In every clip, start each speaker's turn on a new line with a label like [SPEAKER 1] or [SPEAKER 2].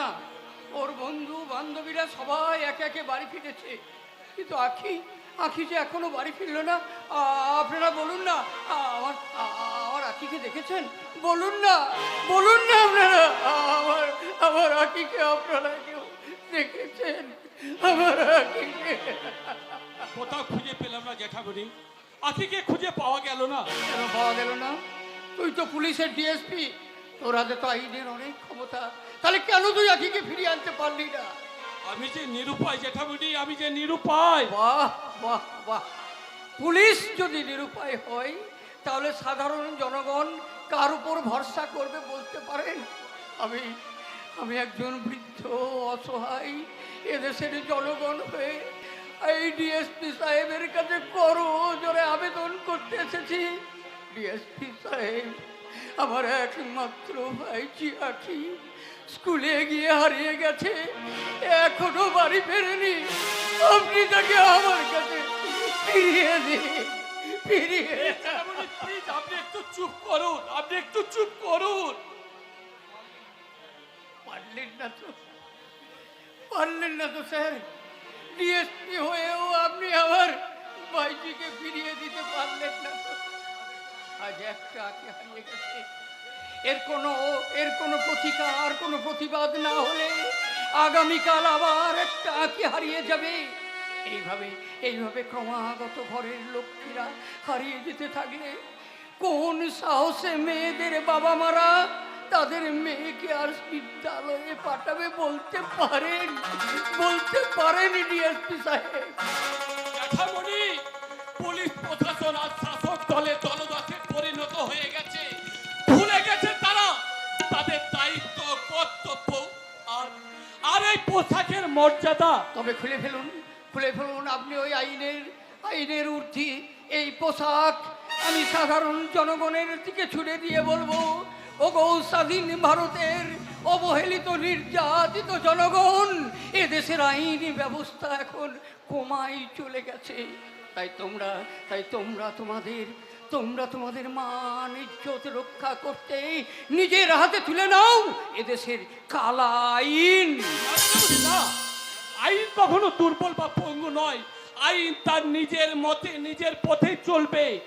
[SPEAKER 1] না ওর বন্ধু বান্ধবীরা সবাই একে একে বাড়ি ফিরেছে। কিন্তু আখি আখি যে এখনও বাড়ি ফিরলো না আপনারা বলুন না আমার আমার আখিকে দেখেছেন? বলুন না বলুন না আপনারা আমার আমার আখিকে আপনারা কেউ দেখেছেন? আমার আখিকে।
[SPEAKER 2] কোথাও খুঁজে পেলাম না জ্যাঠামণি আখিকে খুঁজে পাওয়া গেল না।
[SPEAKER 1] কেন পাওয়া গেল না? তুই তো পুলিশের ডিএসপি। তোর হাতে তো আইনের অনেক ক্ষমতা। তাহলে কেন তুই আখিকে ফিরিয়ে আনতে পারলি না?
[SPEAKER 2] আমি যে নিরুপায় জ্যাঠামণি আমি যে নিরুপায়।
[SPEAKER 1] বাহ বাহ বাহ। পুলিশ যদি নিরুপায় হয় তাহলে সাধারণ জনগণ কার উপর ভরসা করবে বলতে পারেন? আমি আমি একজন বৃদ্ধ অসহায় এদেশের জনগণ হয়ে এই ডিএসপি সাহেবের কাছে করো জোরে আবেদন করতে এসেছি। ডিএসপি সাহেব আমার একমাত্র ভাই চিয়াকি স্কুলে গিয়ে হারিয়ে গেছে এখনও বাড়ি ফেরেনি। আপনি তাকে আমার কাছে ফিরিয়ে দিন ফিরিয়ে
[SPEAKER 2] প্লিজ আপনি একটু চুপ করুন আপনি একটু চুপ করুন।
[SPEAKER 1] পারলেন না তো পারলেন না তো স্যার। ডিএসপি হয়েও আপনি আমার ভাইজিকে ফিরিয়ে দিতে পারলেন না। এর কোনো এর কোনো প্রতিকার, কোনো প্রতিবাদ না হলে আগামীকাল আবার একটা হারিয়ে যাবে। এইভাবে এইভাবে ক্রমাগত ঘরের লক্ষ্মীরা হারিয়ে যেতে থাকলে কোন সাহসে মেয়েদের বাবা মারা তাদের মেয়েকে আর বিদ্যালয়ে পাঠাবে বলতে পারেন বলতে পারেন ডিএসপি সাহেব।
[SPEAKER 2] পুলিশ প্রশাসন আর শাসক দলে এই পোশাকের মর্যাদা।
[SPEAKER 1] তবে খুলে ফেলুন খুলে ফেলুন আপনি ওই আইনের আইনের ঊর্ধ্বে। এই পোশাক আমি সাধারণ জনগণের দিকে ছুড়ে দিয়ে বলব। ও স্বাধীন ভারতের অবহেলিত নির্যাতিত জনগণ, এ দেশের আইনি ব্যবস্থা এখন কমাই চলে গেছে। তাই তোমরা তাই তোমরা তোমাদের তোমরা তোমাদের মান ইজ্জত রক্ষা করতে নিজের হাতে তুলে নাও এদেশের কালা আইন
[SPEAKER 2] আইন কখনো দুর্বল বা পঙ্গু নয়। আইন তার নিজের মতে নিজের পথে চলবে।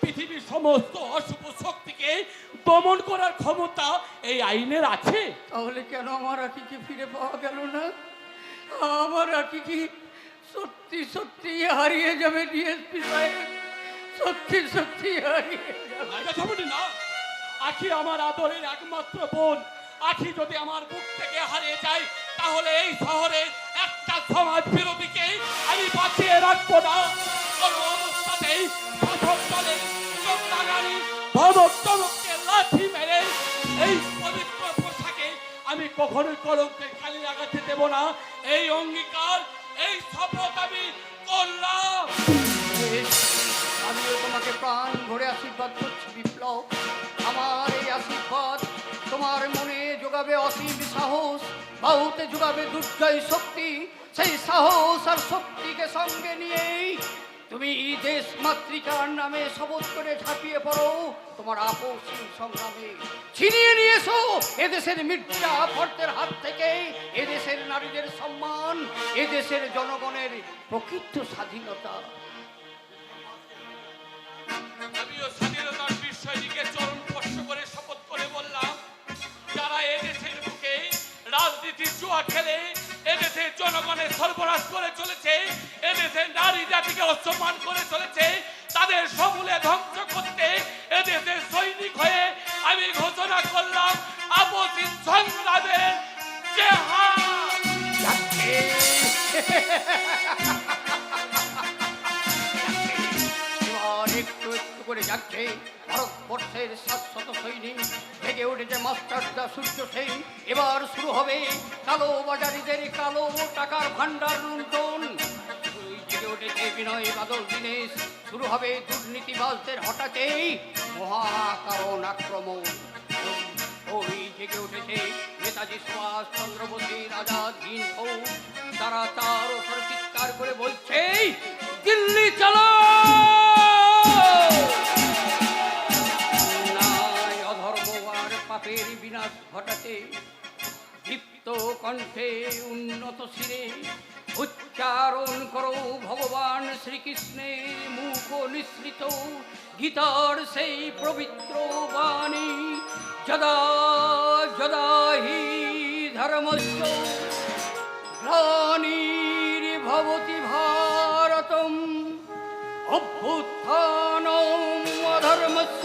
[SPEAKER 2] পৃথিবীর সমস্ত অশুভ শক্তিকে দমন করার ক্ষমতা এই আইনের আছে।
[SPEAKER 1] তাহলে কেন আমার আকিকে ফিরে পাওয়া গেল না? আমার আকিকে সত্যি সত্যি হারিয়ে যাবে ডিএসপি সাহেব? সত্যি সত্যি হারিয়ে যাবে
[SPEAKER 2] না আখি আমার আদরের একমাত্র বোন। আখি যদি আমার বুক থেকে হারিয়ে যায়, তাহলে এই শহরে একটা সমাজ বিরোধীকে আমি বাঁচিয়ে রাখব না। কোনো অবস্থাতেই শাসক দলের চোখলাগানি ধমক চমককে লাঠি মেরে এই পবিত্র পোশাকে আমি কখনোই কলঙ্কের খালি লাগাতে দেব না। এই অঙ্গীকার, এই শপথ আমি করলাম।
[SPEAKER 1] তোমাকে প্রাণ ভরে আশীর্বাদ করছি, বিপ্লব। আমার এই আশীর্বাদ তোমার মনে যোগাবে অসীম সাহস, বাহুতে যোগাবে দুর্জয় শক্তি। সেই সাহস আর শক্তিকে সঙ্গে নিয়েই তুমি দেশ মাতৃকার নামে শপথ করে ঝাঁপিয়ে পড়ো। তোমার আপসীন সংগ্রামে ছিনিয়ে নিয়ে এদেশের মির্জা ফর্দের হাত থেকে। এদেশের নারীদের সম্মান, এদেশের জনগণের প্রকৃত স্বাধীনতা।
[SPEAKER 2] রাজনীতির জুয়া খেলে এদেশের জনগণের সর্বনাশ করে চলেছে এদেশের নারী জাতিকে অসম্মান করে চলেছে তাদের সমূলে ধ্বংস করতে এদেশের সৈনিক হয়ে আমি ঘোষণা করলাম আপসিন সংগ্রামের
[SPEAKER 1] একটু একটু করে যাচ্ছে ভারতবর্ষের শাশ্বত সৈনিক জেগে উঠেছে মাস্টারদা সূর্য সেন এবার শুরু হবে কালো বাজারিদের কালো টাকার ভান্ডার লুণ্ঠন। উঠেছে বিনয় বাদল দীনেশ। শুরু হবে দুর্নীতিবাজদের হঠাৎই মহাকারণ আক্রমণ। ওই জেগে উঠেছে নেতাজি সুভাষ চন্দ্র বোসের আজাদ ফৌজ তারা তার ওপর চিৎকার করে বলছে দিল্লি চলো পাপের বিনাশ ঘটাতে দীপ্ত কণ্ঠে উন্নত শিরে উচ্চারণ করো ভগবান শ্রীকৃষ্ণের মুখ নিঃসৃত গীতার সেই পবিত্র বাণী। যদা যদা হি ধর্মস্য গ্লানির্ভবতি ভারতম। অভ্যুত্থানম অধর্মস্য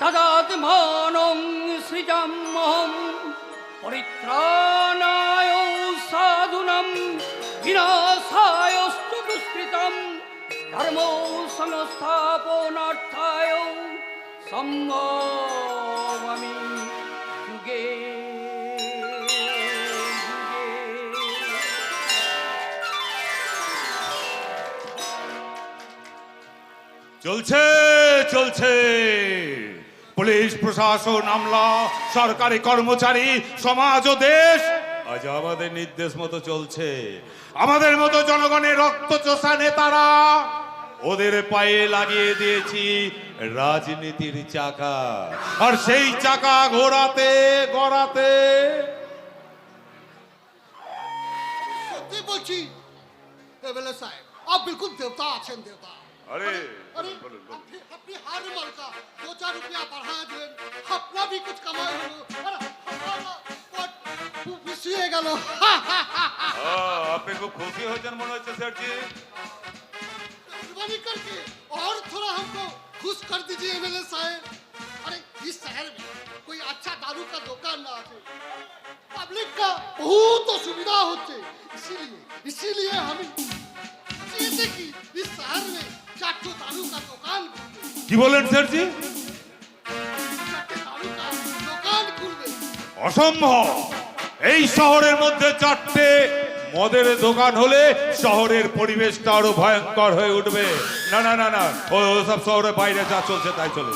[SPEAKER 1] তদাত্মানং সৃজাম্যহম পরিত্রাণায় সাধুনম বিনাশায়শ্চ দুষ্কৃতম ধর্ম সংস্থাপনার্থায় যুগে যুগে।
[SPEAKER 3] চলছে চলছে। পুলিশ প্রশাসন আমলা সরকারি কর্মচারী সমাজ ও দেশ। আজ আমাদের নির্দেশ মতো চলছে। আমাদের মতো জনগণের রক্ত চোষা নেতারা। ওদের পায়ে লাগিয়ে দিয়েছি রাজনীতির চাকা। আর সেই চাকা ঘোরাতে গড়াতে।
[SPEAKER 4] বলছি সাহেব দেবতা আছেন দেবতা। আরে আরে আপনি হার মার্কা हज़ार रुपया बढ़ा दे। अपना भी कुछ कमाई हो। विषय गलो आपे
[SPEAKER 3] को खुशी हो जन मनोज से जी।
[SPEAKER 4] मेहरबानी करके और थोड़ा हमको खुश कर दीजिए एमएलए साहब। अरे इस शहर में कोई अच्छा दारू का दुकान ना आते। पब्लिक का बहुत असुविधा होते। इसीलिए इसीलिए हमें जैसे कि इस शहर में चाटो दारू का दुकान की बोलें सर जी।
[SPEAKER 3] অসম্ভব। এই শহরের মধ্যে চারটে মদের দোকান হলে শহরের পরিবেশটা আরও ভয়ঙ্কর হয়ে উঠবে। না না না না। ও সব শহরের বাইরে যা চলছে তাই চলে।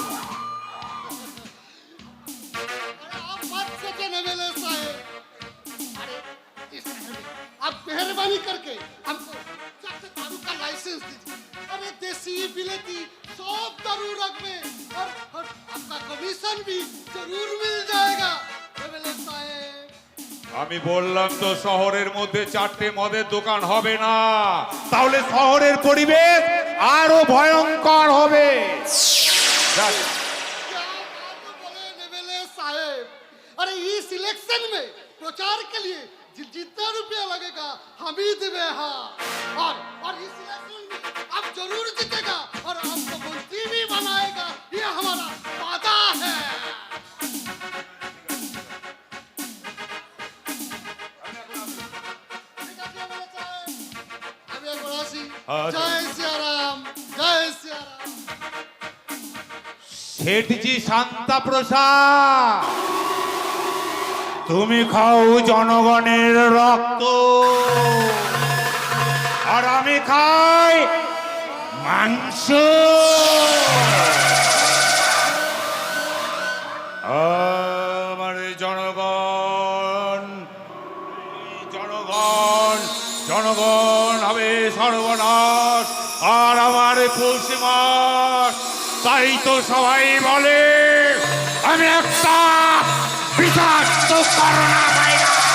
[SPEAKER 3] শহরের মধ্যে চারটে মদের দোকান হবে না তাহলে শহরের পরিবেশ আরো ভয়ঙ্কর হবে যাক,
[SPEAKER 4] क्या बात बोले एमएलए साहब अरे इस इलेक्शन में प्रचार के लिए जि- जितना रुपया लगेगा हम ही देवे हाँ और और इस इलेक्शन में आप जरूर जीतेगा
[SPEAKER 3] শেঠজি শান্তা প্রসাদ। তুমি খাও জনগণের রক্ত। আর আমি খাই মাংস। আমার জনগণ জনগণ জনগণ হবে সর্বনাশ। আর আমার তুলসী মাস। তাই তো সবাই বলে আমি একটা বিষাক্ত করোনা ভাইরাস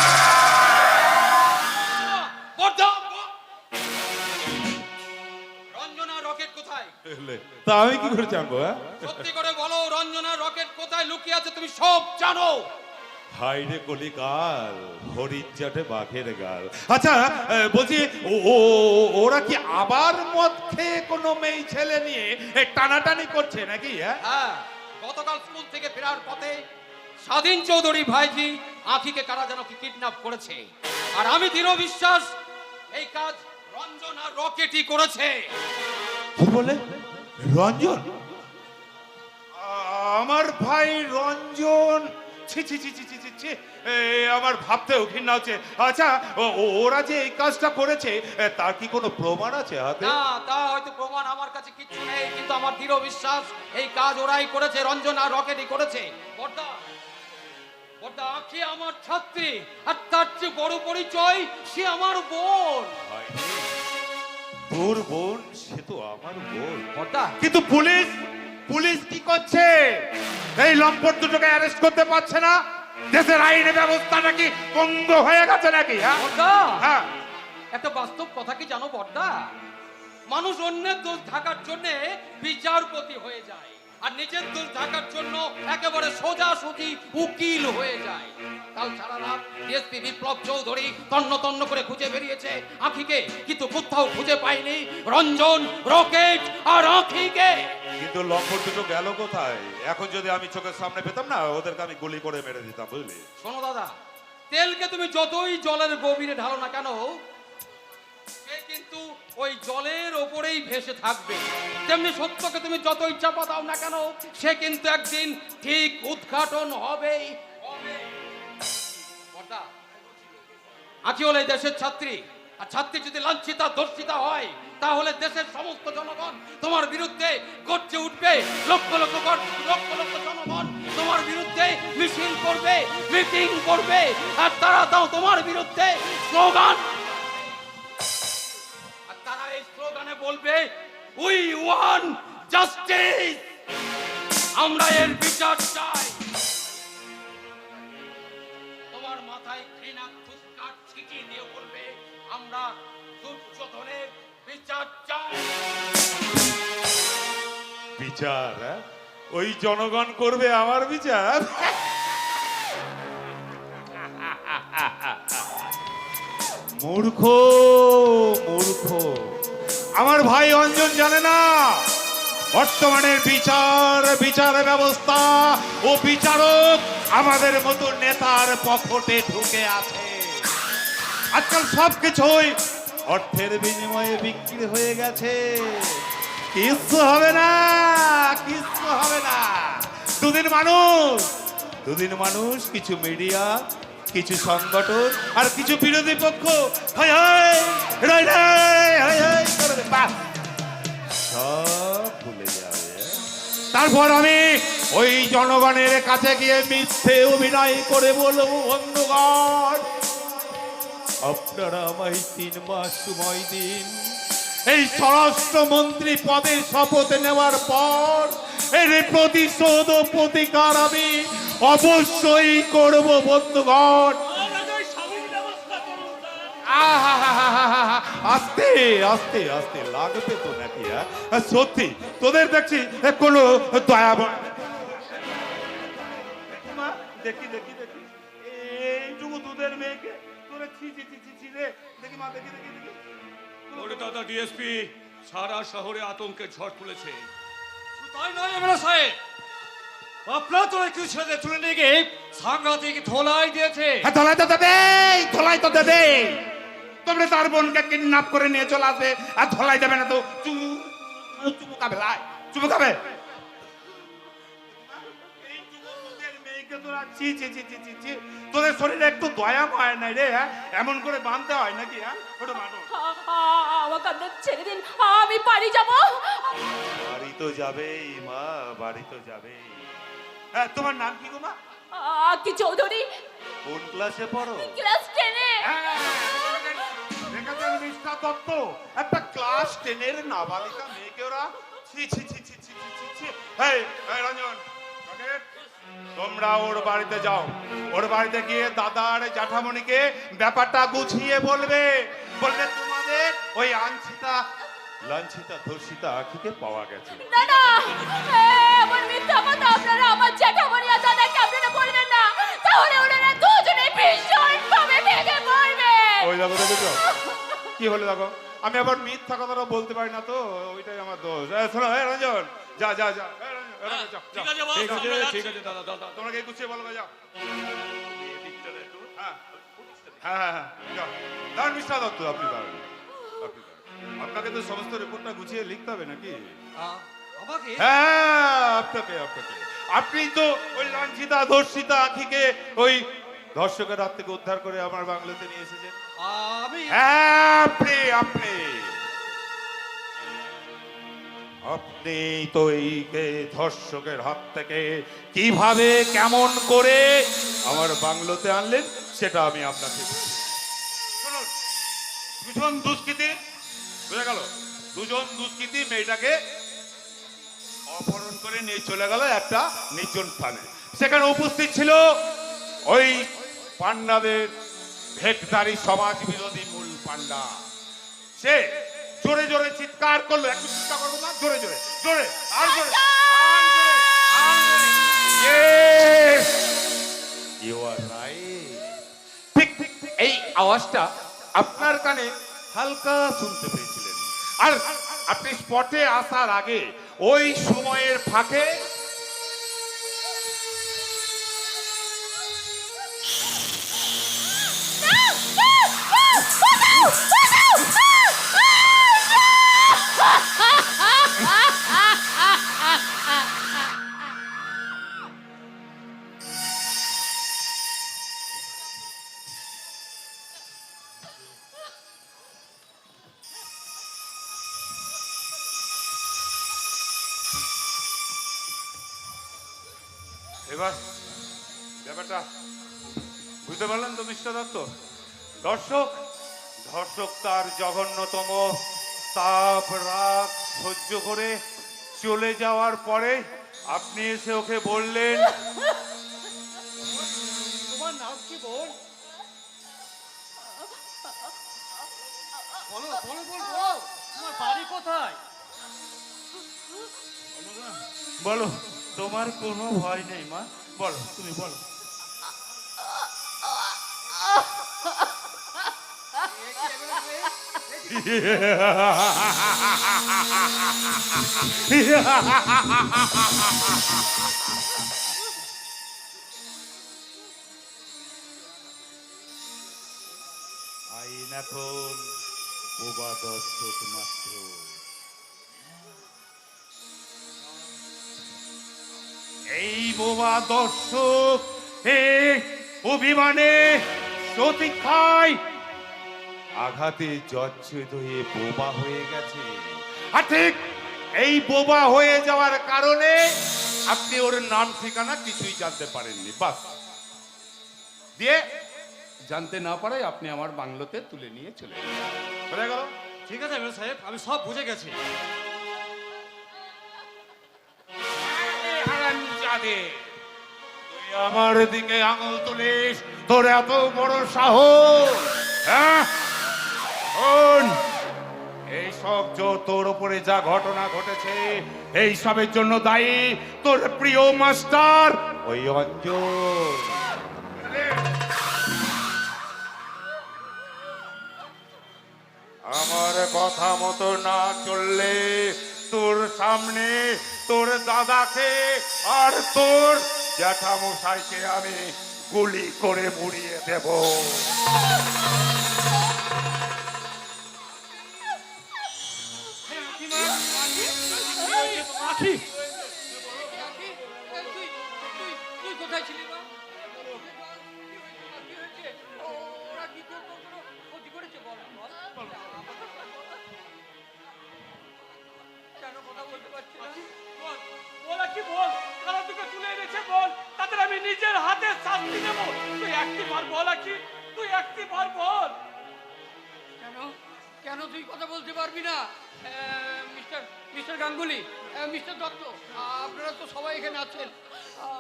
[SPEAKER 5] রকেট কোথায়?
[SPEAKER 3] তা আমি কি করে জানব হ্যাঁ?
[SPEAKER 5] সত্যি করে বলো রঞ্জনা রকেট কোথায়? লুকিয়ে আছে তুমি সব জানো।
[SPEAKER 3] হাই রে কলিকাল হরিজ্জাটে বাঘের গাল। আচ্ছা বলছি ও- ওরা কি আবার মদ খেয়ে কোনো মেয়ে ছেলে নিয়ে টানাটানি করছে নাকি হ্যাঁ?
[SPEAKER 5] হ্যাঁ গতকাল স্কুল থেকে ফেরার পথে স্বাধীন চৌধুরী ভাইজি আখিকে কারা যেন কি কিডন্যাপ করেছে? আর আমি দৃঢ় বিশ্বাস এই কাজ রঞ্জন আর রকেটই করেছে।
[SPEAKER 3] কি বলে? রঞ্জন? আমার ভাই রঞ্জন। ছি ছি ছি ছি ছি ছি ছি এ, আমার ভাবতেও ঘৃণা হচ্ছে। আচ্ছা ওরা যে এই কাজটা করেছে তার কি কোনো প্রমাণ আছে হাতে?
[SPEAKER 5] না তা হয়তো প্রমাণ আমার কাছে কিচ্ছু নেই কিন্তু আমার দৃঢ় বিশ্বাস এই কাজ ওরাই করেছে রঞ্জনা রকেটই করেছে। বর্দা বর্দা আখি আমার ছাত্রী? আর তার চেয়ে বড় পরিচয় সে আমার বোন।
[SPEAKER 3] তোর বোন সে তো আমার বোন।
[SPEAKER 5] বর্দা।
[SPEAKER 3] কিন্তু পুলিশ পুলিশ কি করছে? এই লম্পট দুটোকে অ্যারেস্ট করতে পারছে না। দেশের আইন ব্যবস্থাটা কি বন্ধ হয়ে গেছে নাকি হ্যাঁ? হ্যাঁ।
[SPEAKER 5] একটা বাস্তব কথা কি জানো বর্দা? মানুষ অন্যের দোষ ঢাকার জন্য বিচারপতি হয়ে যায় আর নিজের দোষ ঢাকার জন্য একেবারে সোজাসুজি উকিল হয়ে যায়। কাল সারা রাত ডিএসপি বিপ্লব চৌধুরী তন্ন তন্ন করে খুঁজে বেরিয়েছে আখিকে কিন্তু কোথাও খুঁজে পায়নি। রঞ্জন রকেট আর আখিকে।
[SPEAKER 3] কিন্তু লক্ষ্য দুটো গেল কোথায়? এখন যদি আমি চোখের সামনে পেতাম না ওদেরকে আমি গুলি করে মেরে দিতাম বুঝলি?
[SPEAKER 5] শোনো দাদা তেলকে তুমি যতই জলের গভীরে ঢালো না কেন সে কিন্তু ওই জলের ওপরেই ভেসে থাকবে। তেমনি সত্যকে তুমি যত ইচ্ছা দাও না কেন সে কিন্তু একদিন ঠিক উদ্ঘাটন হবেই। হবে। বর্দা, এই দেশের ছাত্রী। আর ছাত্রী যদি লাঞ্ছিতা ধর্ষিতা হয়, তাহলে দেশের সমস্ত জনগণ তোমার বিরুদ্ধে গর্জে উঠবে। লক্ষ লক্ষ লক্ষ লক্ষ জনগণ তোমার বিরুদ্ধে মিছিল করবে, মিটিং করবে, আর তারা তাও তোমার বিরুদ্ধে স্লোগান। আর তারা এই স্লোগানে বলবে উই ওয়ান জাস্টিস আমরা এর বিচার চাই। আমরা দুর্যোধনের বিচার
[SPEAKER 3] বিচার হ্যাঁ? ওই জনগণ করবে আমার বিচার? মূর্খ মূর্খ। আমার ভাই অঞ্জন জানে না বর্তমানের বিচার বিচার ব্যবস্থা ও বিচারক আমাদের মতো নেতার পকেটে ঢুকে আছে। আজকাল সব কিছুই অর্থের বিনিময়ে বিক্রি হয়ে গেছে। কিচ্ছু হবে না, কিচ্ছু হবে না। দুদিন মানুষ দুদিন মানুষ, কিছু মিডিয়া, কিছু সংগঠন, আর কিছু বিরোধী পক্ষ। ভুলে যাবে। তারপর আমি ওই জনগণের কাছে গিয়ে মিথ্যে অভিনয় করে বলব, বন্ধুগণ। আপনারা আমায় তিন মাস সময় দিন। এই স্বরাষ্ট্রমন্ত্রী পদে শপথ নেওয়ার পর, এর প্রতিশোধ ও প্রতিকার আমি অবশ্যই করব, বন্ধুগণ। আস্তে আস্তে আস্তে, লাগবে তো নাকি হ্যাঁ? সত্যি, তোদের দেখছি কোনো দয়া দেখি দেখি। ছি ছি ছি ছি ছি রে। দেখি মা দেখি দেখি দেখি।
[SPEAKER 6] ওরে দাদা ডিএসপি সারা শহরে আতঙ্কের ঝড় তুলেছে।
[SPEAKER 7] তাই নয় এমএলএ সাহেব আপনার তো একটু ছেলে তুলে নিয়ে গিয়ে সাংঘাতিক ধোলাই দিয়েছে।
[SPEAKER 3] হ্যাঁ ধলাই তো দেবে ধলাই তো দেবে তোমরা তার বোনকে কিডন্যাপ করে নিয়ে চলে আসবে আর ধলাই দেবে না তো চুমু চুমু লাই। চুমু তোদের শরীরে একটু দয়া হয় নাই রে হ্যাঁ এমন করে বাঁধতে হয় নাকি হ্যাঁ ওটা মানো
[SPEAKER 8] আ- আ- আমাকে আপনার ছেড়ে দিন আমি বাড়ি যাব
[SPEAKER 3] বাড়ি তো যাবেই মা বাড়ি তো যাবেই হ্যাঁ তোমার নাম কি গো মা
[SPEAKER 8] কি চৌধুরী
[SPEAKER 3] কোন ক্লাসে পড়ো
[SPEAKER 8] ক্লাস টেনে
[SPEAKER 3] দেখেছেন মিস্টার দত্ত একটা ক্লাস টেনের নাবালিকা মেয়েকে ওরা ছি ছি ছি ছি ছি ছি ছি ছি এই রঞ্জন রকেট, তোমরা ওর বাড়িতে যাও। ওর বাড়িতে গিয়ে দাদার জ্যাঠামণিকে ব্যাপারটা গুছিয়ে বলবে। বলবে তোমাদের ওই আঞ্ছিতা লাঞ্ছিতা ধর্ষিতা আখিকে পাওয়া গেছে।
[SPEAKER 8] না না এমন মিথ্যা কথা আপনারা আমার জ্যাঠামণি আর দাদাকে আপনারা বলবেন না। তাহলে ওনারা দুজনে ভীষণ ভাবে ভেঙে পড়বে।
[SPEAKER 3] ওই দেখো দেখেছ কি হলো দেখো? আমি আবার মিথ্যা কথাটা বলতে পারি না তো ওইটাই আমার দোষ। শোনো এই রঞ্জন যা যা যা। রঞ্জন, এই, রঞ্জন, যাও,
[SPEAKER 6] ঠিক আছে
[SPEAKER 7] ঠিক আছে, দাদা, দাদা।
[SPEAKER 3] তোমরা কি গুছিয়ে বলবে যাও হ্যাঁ হ্যাঁ হ্যাঁ হ্যাঁ দাঁড়ান মিস্টার দত্ত আপনি দাঁড়ান। আপনি আপনাকে তো সমস্ত রিপোর্টটা গুছিয়ে লিখতে হবে নাকি?
[SPEAKER 7] আমাকে?
[SPEAKER 3] হ্যাঁ আপনাকে আপনাকে। আপনি তো ওই লাঞ্ছিতা ধর্ষিতা আখিকে ওই ধর্ষকের হাত থেকে উদ্ধার করে আমার বাংলাতে নিয়ে এসেছেন।
[SPEAKER 7] আমি
[SPEAKER 3] হ্যাঁ আপনি আপনি। আপনি তো এই কে- ধর্ষকের হাত থেকে কীভাবে কেমন করে আমার বাংলোতে আনলেন, সেটা আমি আপনাকে দুজন দুষ্কৃতী, বুঝা গেল? দুজন দুষ্কৃতী মেয়েটাকে অপহরণ করে নিয়ে চলে গেল একটা নির্জন স্থানে। সেখানে উপস্থিত ছিল ওই পান্ডাদের ভেটদারি সমাজ বিরোধী মূল পান্ডা সে জোরে জোরে চিৎকার করল। একটু চিৎকার করব না জোরে জোরে জোরে আর জোরে. ঠিক ঠিক ঠিক, এই আওয়াজটা আপনার কানে হালকা শুনতে পেয়েছিলেন। আর আপনি স্পটে আসার আগে ওই সময়ের ফাঁকে জঘন্যতম তাপ রাগ সহ্য করে চলে যাওয়ার পরে আপনি এসে ওকে বললেন
[SPEAKER 7] তোমার নাম কি বল বলো বলো বলো তোমার বাড়ি কোথায়?
[SPEAKER 3] বলো তোমার কোনো ভয় নেই মা বলো তুমি বলো। আইন এখন বোবা মাত্র এই বোবা দর্শক এ অভিমানে প্রতীক্ষায় আঘাতে জর্জরিত হয়ে বোবা হয়ে গেছে। আর ঠিক এই বোবা হয়ে যাওয়ার কারণে আপনি ওর নাম ঠিকানা কিছুই জানতে পারেননি। বাস। দিয়ে জানতে না পারায় আপনি আমার বাংলোতে তুলে নিয়ে চলে বোঝা গেল?
[SPEAKER 7] ঠিক আছে এমএলএ সাহেব আমি সব বুঝে গেছি।
[SPEAKER 3] তুই আমার দিকে আঙুল তুলিস তোর এত বড় সাহস হ্যাঁ? শোন, এই সব যে তোর উপরে যা ঘটনা ঘটেছে, এই সবের জন্য দায়ী তোর প্রিয় মাস্টার ওই অঞ্জন আমার কথা মতো না চললে তোর সামনে তোর দাদাকে আর তোর জ্যাঠামশাইকে আমি গুলি করে মুড়িয়ে দেব।
[SPEAKER 5] নিজের হাতে শাস্তি দেবো। তুই একটি বার বল কি তুই একটি বার বল।
[SPEAKER 1] কেন? কেন তুই কথা বলতে পারবি না? Mister mister Ganguly mister Dutta আপনারা তো সবাই এখানে আছেন।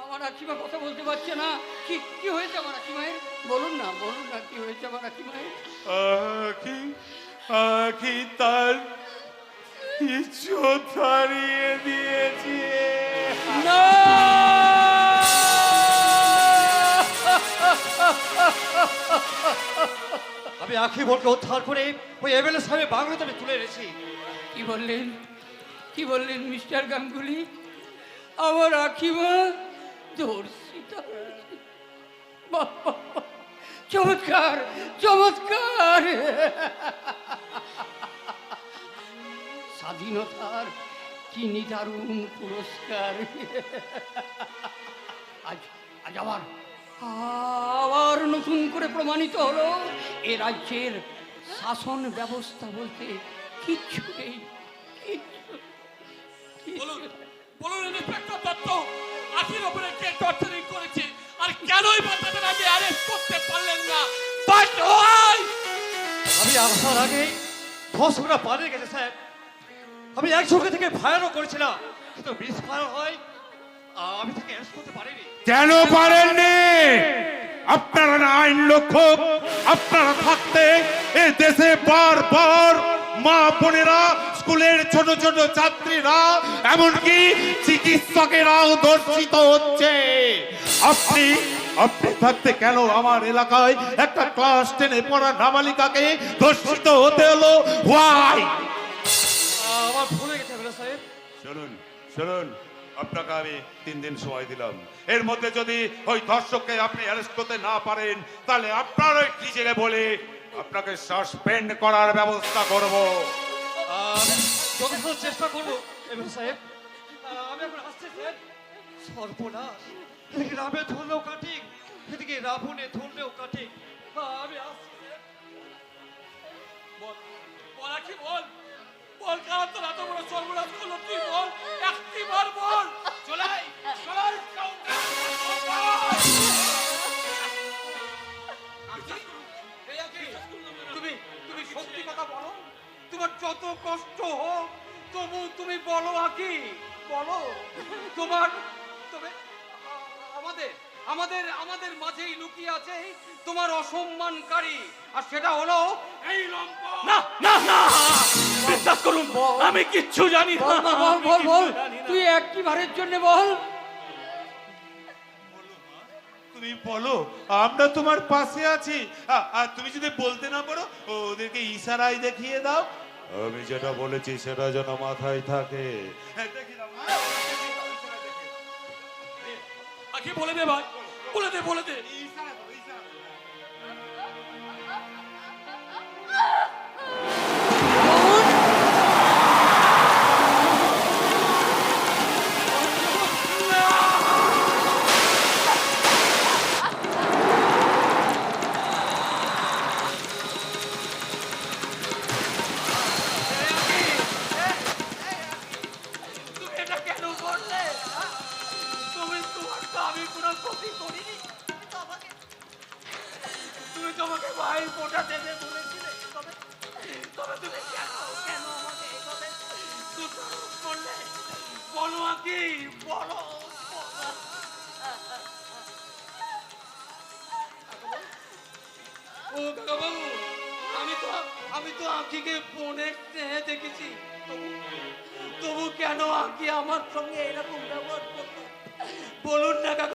[SPEAKER 1] আমার আকিমা কথা বলতে পারছে না। কি কি হয়েছে আমার আকিমায়ের বলুন না বলুন না কি হয়েছে আমার আকিমায়ের
[SPEAKER 3] আখি আখি তার কিছু হারিয়ে দিয়েছে।
[SPEAKER 1] না!
[SPEAKER 7] আমি আখি বোনকে উদ্ধার করে ওই এমএলএ সাহেবের বাংলোতে আমি তুলে এনেছি।
[SPEAKER 1] কি বললেন? কি বললেন, মিস্টার গাঙ্গুলি? আমার আখিমা ধর্ষিত। চমৎকার চমৎকার। স্বাধীনতার কি নিদারুণ পুরস্কার। আজ আজ আবার আবার নতুন করে প্রমাণিত হলো এ রাজ্যের শাসন ব্যবস্থা বলতে কিচ্ছু নেই কিচ্ছু
[SPEAKER 5] বলুন বলুন ইন্সপেক্টর দত্ত আখির ওপরে কে টর্চারিং করেছে আর কেনই বা তাদের আগে অ্যারেস্ট করতে পারলেন না? বাট ওয়াই
[SPEAKER 7] আমি আসার আগে পালিয়ে গেছে স্যার। আমি এক চোখে থেকে ফায়ারও করেছিলাম। কিন্তু মিস ফায়ার হয়
[SPEAKER 3] কেন পারেননি? আপনারা না আইন রক্ষক আপনারা থাকতে এ দেশে বারবার মা বোনেরা স্কুলের ছোট ছোট ছাত্রীরা এমনকি চিকিৎসকেরাও দর্শিত হচ্ছে। আপনি আপনি থাকতে কেন আমার এলাকায় একটা ক্লাস টেনে পড়া নাবালিকাকে ধর্ষিত হতে হলো? ওয়াই
[SPEAKER 7] আমার ভুলে গেছে
[SPEAKER 3] শুনুন শুনুন। আপনাকে আমি তিন দিন সময় দিলাম। এর মধ্যে যদি ওই ধর্ষককে আপনি অ্যারেস্ট করতে না পারেন, তাহলে আপনার ওই টিচারে বলে আপনাকে সাসপেন্ড করার ব্যবস্থা করব।
[SPEAKER 7] যথাযথ চেষ্টা করব, এমএলএ সাহেব। আমি এখন আসছি, স্যার। সর্বনাশ। রাবে ধরলেও কাটিং, এদিকে রাবণে ধরলেও কাটিং। আমি আসছি
[SPEAKER 5] বল বল আখি, বল। বল কার তোর এত বড় সর্বনাশ করল তুই বল, একটি বার বল। চলাই চলাই
[SPEAKER 1] তুমি তুমি সত্যি কথা বলো, তোমার যত কষ্ট হোক, তবু তুমি বলো আকি বলো, তোমার, তবে আমাদের আমাদের আমাদের মাঝেই লুকিয়ে আছে তোমার অসম্মানকারী, আর সেটা হলো এই লম্পট।
[SPEAKER 5] না না না! বিশ্বাস করুন আমি কিচ্ছু জানি না।
[SPEAKER 1] বল বল বল। তুই একটিবারের জন্য বল?
[SPEAKER 3] তুমি বলো আমরা তোমার পাশে আছি। আর তুমি যদি বলতে না পারো ওদেরকে ইশারায় দেখিয়ে দাও। আমি যেটা বলেছি সেটা যেন মাথায় থাকে। হ্যাঁ,
[SPEAKER 5] বলে দে ভাই বলে দে বলে দে।